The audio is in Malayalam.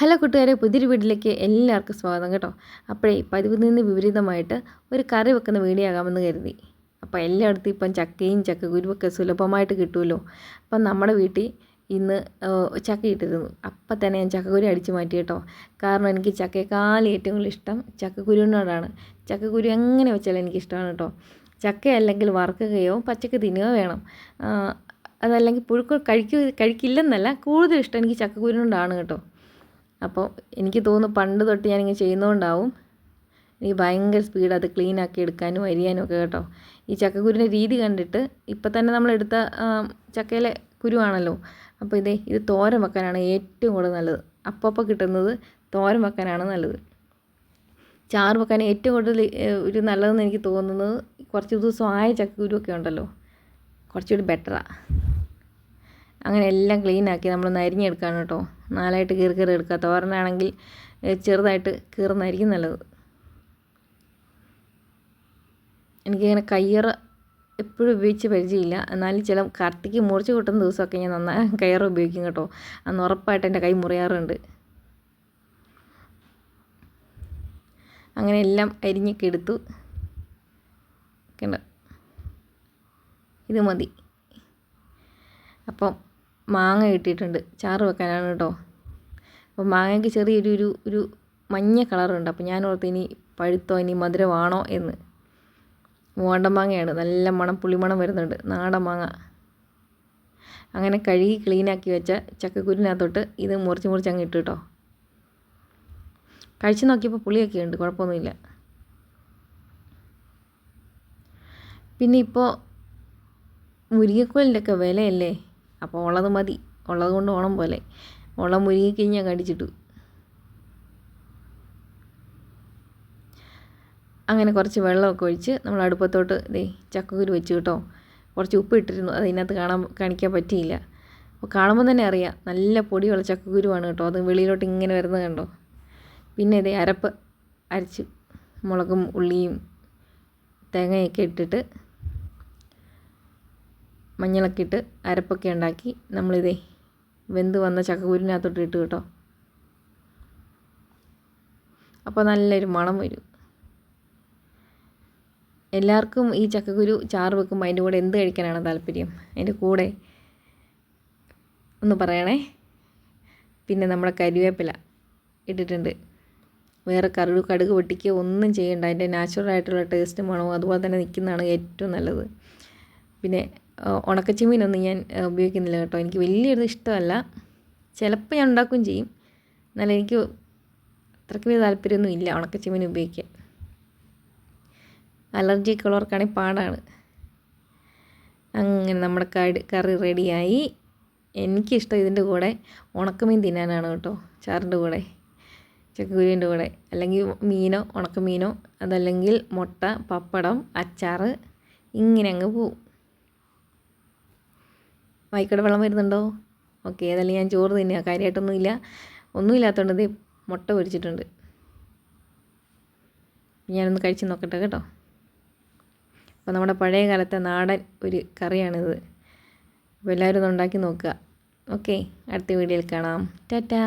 ഹലോ കൂട്ടുകാരെ പുതിയൊരു വീട്ടിലേക്ക് എല്ലാവർക്കും സ്വാഗതം കേട്ടോ. അപ്പോഴേ പതിവ് നിന്ന് വിപരീതമായിട്ട് ഒരു കറി വെക്കുന്ന വീഡിയോ ആകാമെന്ന് കരുതി. അപ്പോൾ എല്ലായിടത്തും ഇപ്പം ചക്കയും ചക്കക്കുരുവൊക്കെ സുലഭമായിട്ട് കിട്ടുമല്ലോ. അപ്പം നമ്മുടെ വീട്ടിൽ ഇന്ന് ചക്ക ഇട്ടിരുന്നു. അപ്പം തന്നെ ഞാൻ ചക്കക്കുരു അടിച്ച് മാറ്റി കേട്ടോ. കാരണം എനിക്ക് ചക്കയെക്കാൾ ഏറ്റവും കൂടുതൽ ഇഷ്ടം ചക്കക്കുരുവിനോടാണ്. ചക്കക്കുരു എങ്ങനെ വെച്ചാലും എനിക്കിഷ്ടമാണ് കേട്ടോ. ചക്ക അല്ലെങ്കിൽ വറുക്കുകയോ പച്ചക്ക് തിന്നുകയോ വേണം. അതല്ലെങ്കിൽ പുഴുക്കൾ കഴിക്കുക കഴിക്കില്ലെന്നല്ല കൂടുതൽ ഇഷ്ടം എനിക്ക് ചക്കക്കുരുവിനോടാണ് കേട്ടോ. അപ്പോൾ എനിക്ക് തോന്നുന്നു പണ്ട് തൊട്ട് ഞാനിങ്ങനെ ചെയ്യുന്നതുകൊണ്ടാവും എനിക്ക് ഭയങ്കര സ്പീഡ് അത് ക്ലീൻ ആക്കി എടുക്കാനും അരിയാനും ഒക്കെ കേട്ടോ. ഈ ചക്കക്കുരുവിന്റെ രീതി കണ്ടിട്ട് ഇപ്പം തന്നെ നമ്മളെടുത്ത ചക്കയിലെ കുരുവാണല്ലോ. അപ്പോൾ ഇതേ ഇത് തോരൻ വെക്കാനാണ് ഏറ്റവും കൂടുതൽ നല്ലത്. അപ്പോൾ കിട്ടുന്നത് തോരൻ വെക്കാനാണ് നല്ലത്. ചാറ് വെക്കാൻ ഏറ്റവും കൂടുതൽ ഒരു നല്ലതെന്ന് എനിക്ക് തോന്നുന്നത് കുറച്ച് ദിവസം ആയ ചക്കക്കുരുവൊക്കെ ഉണ്ടല്ലോ. കുറച്ചുകൂടി ബെറ്ററാണ് അങ്ങനെ എല്ലാം ക്ലീൻ ആക്കി നമ്മൾ നരിഞ്ഞെടുക്കാണ് കേട്ടോ. നാലായിട്ട് കീറി കീറി എടുക്കുക തോരനാണെങ്കിൽ ചെറുതായിട്ട് കീറുന്നതായിരിക്കും നല്ലത്. എനിക്കിങ്ങനെ കയ്യറ എപ്പോഴും ഉപയോഗിച്ച് പരിചയമില്ല. എന്നാലും ചില കത്തിക്ക് മുറിച്ച് കൂട്ടുന്ന ദിവസമൊക്കെ ഞാൻ നന്നായി കയറ് ഉപയോഗിക്കും കേട്ടോ. അന്ന് ഉറപ്പായിട്ട് എന്റെ കൈ മുറിയാറുണ്ട്. അങ്ങനെ എല്ലാം അരിഞ്ഞൊക്കെ എടുത്തു. ഇത് മതി. അപ്പം മാങ്ങ കിട്ടിയിട്ടുണ്ട്. ചാറ് വെക്കാനാണ് കേട്ടോ. അപ്പോൾ മാങ്ങയ്ക്ക് ചെറിയൊരു ഒരു ഒരു മഞ്ഞ കളറുണ്ട്. അപ്പോൾ ഞാൻ ഓർത്ത് ഇനി പഴുത്തോ ഇനി മധുരമാണോ എന്ന്. മൂവാണ്ടൻ മാങ്ങയാണ്. നല്ല മണം പുളിമണം വരുന്നുണ്ട്. നാടൻ മാങ്ങ. അങ്ങനെ കഴുകി ക്ലീനാക്കി വെച്ച ചക്കക്കുരിനകത്തോട്ട് ഇത് മുറിച്ച് മുറിച്ച് അങ്ങ് ഇട്ടു കേട്ടോ. കഴിച്ചു നോക്കിയപ്പോൾ പുളിയൊക്കെ ഉണ്ട്. കുഴപ്പമൊന്നുമില്ല. പിന്നെ ഇപ്പോൾ മുരിങ്ങക്കോലിന്റെയൊക്കെ വിലയല്ലേ? അപ്പോൾ ഉള്ളത് മതി. ഉള്ളത് കൊണ്ട് ഓണം പോലെ. ഉള്ള മുരുകിക്കഴിഞ്ഞാൽ കടിച്ചിട്ടു അങ്ങനെ കുറച്ച് വെള്ളമൊക്കെ ഒഴിച്ച് നമ്മൾ അടുപ്പത്തോട്ട് ദേ ചക്കക്കുരു വെച്ച് കേട്ടോ. കുറച്ച് ഉപ്പ് ഇട്ടിരുന്നു. അതിനകത്ത് കാണാൻ കാണിക്കാൻ പറ്റിയില്ല. അപ്പോൾ കാണുമ്പോൾ തന്നെ അറിയാം. നല്ല പൊടിയുള്ള ചക്കക്കുരുവാണ് കേട്ടോ. അത് വെളിയിലോട്ട് ഇങ്ങനെ വരുന്നത് കണ്ടോ? പിന്നെ ഇതേ അരപ്പ് അരച്ച് മുളകും ഉള്ളിയും തേങ്ങയൊക്കെ ഇട്ടിട്ട് മഞ്ഞളൊക്കെ ഇട്ട് അരപ്പൊക്കെ ഉണ്ടാക്കി നമ്മളിതേ വെന്ത് വന്ന ചക്കക്കുരിനകത്തോട്ട് ഇട്ട് കേട്ടോ. അപ്പോൾ നല്ലൊരു മണം വരും. എല്ലാവർക്കും ഈ ചക്കക്കുരു ചാറ് വെക്കുമ്പോൾ അതിന്റെ കൂടെ എന്ത് കഴിക്കാനാണ് താല്പര്യം? അതിന്റെ കൂടെ ഒന്ന് പറയണേ. പിന്നെ നമ്മുടെ കരിവേപ്പില ഇട്ടിട്ടുണ്ട്. വേറെ കറുക് കടുക് പൊട്ടിക്കുക ഒന്നും ചെയ്യണ്ട. അതിന്റെ നാച്ചുറൽ ആയിട്ടുള്ള ടേസ്റ്റ് മണവും അതുപോലെ തന്നെ നിൽക്കുന്നതാണ് ഏറ്റവും നല്ലത്. പിന്നെ ഉണക്കച്ചെമ്മീനൊന്നും ഞാൻ ഉപയോഗിക്കുന്നില്ല കേട്ടോ. എനിക്ക് വലിയൊരു ഇഷ്ടമല്ല. ചിലപ്പോൾ ഞാൻ ഉണ്ടാക്കുകയും ചെയ്യും. എന്നാലും എനിക്ക് അത്രയ്ക്ക് വലിയ താല്പര്യമൊന്നും ഇല്ല ഉണക്കച്ചെമ്മീൻ ഉപയോഗിക്കാൻ. അലർജി ഒക്കെ ഉള്ളവർക്കാണെങ്കിൽ പാടാണ്. അങ്ങനെ നമ്മുടെ കടി കറി റെഡിയായി. എനിക്കിഷ്ടം ഇതിന്റെ കൂടെ ഉണക്കമീൻ തിന്നാനാണ് കേട്ടോ. ചാറിന്റെ കൂടെ ചക്കക്കുരുവിന്റെ കൂടെ അല്ലെങ്കിൽ മീനോ ഉണക്കമീനോ അതല്ലെങ്കിൽ മുട്ട പപ്പടം അച്ചാർ ഇങ്ങനെ അങ്ങ് പോവും. വായിക്കട വെള്ളം വരുന്നുണ്ടോ? ഓക്കെ ഏതായാലും ഞാൻ ചോറ് തന്നെയാണ് കാര്യമായിട്ടൊന്നുമില്ല ഒന്നുമില്ലാത്തതുകൊണ്ട് ഇതേ മുട്ട പൊരിച്ചിട്ടുണ്ട്. ഞാനൊന്ന് കഴിച്ച് നോക്കട്ടെ കേട്ടോ. അപ്പോൾ നമ്മുടെ പഴയ കാലത്തെ നാടൻ ഒരു കറിയാണിത്. അപ്പോൾ എല്ലാവരും ഒന്ന് ഉണ്ടാക്കി നോക്കുക. ഓക്കെ അടുത്ത വീഡിയോയിൽ കാണാം. ടാറ്റാ.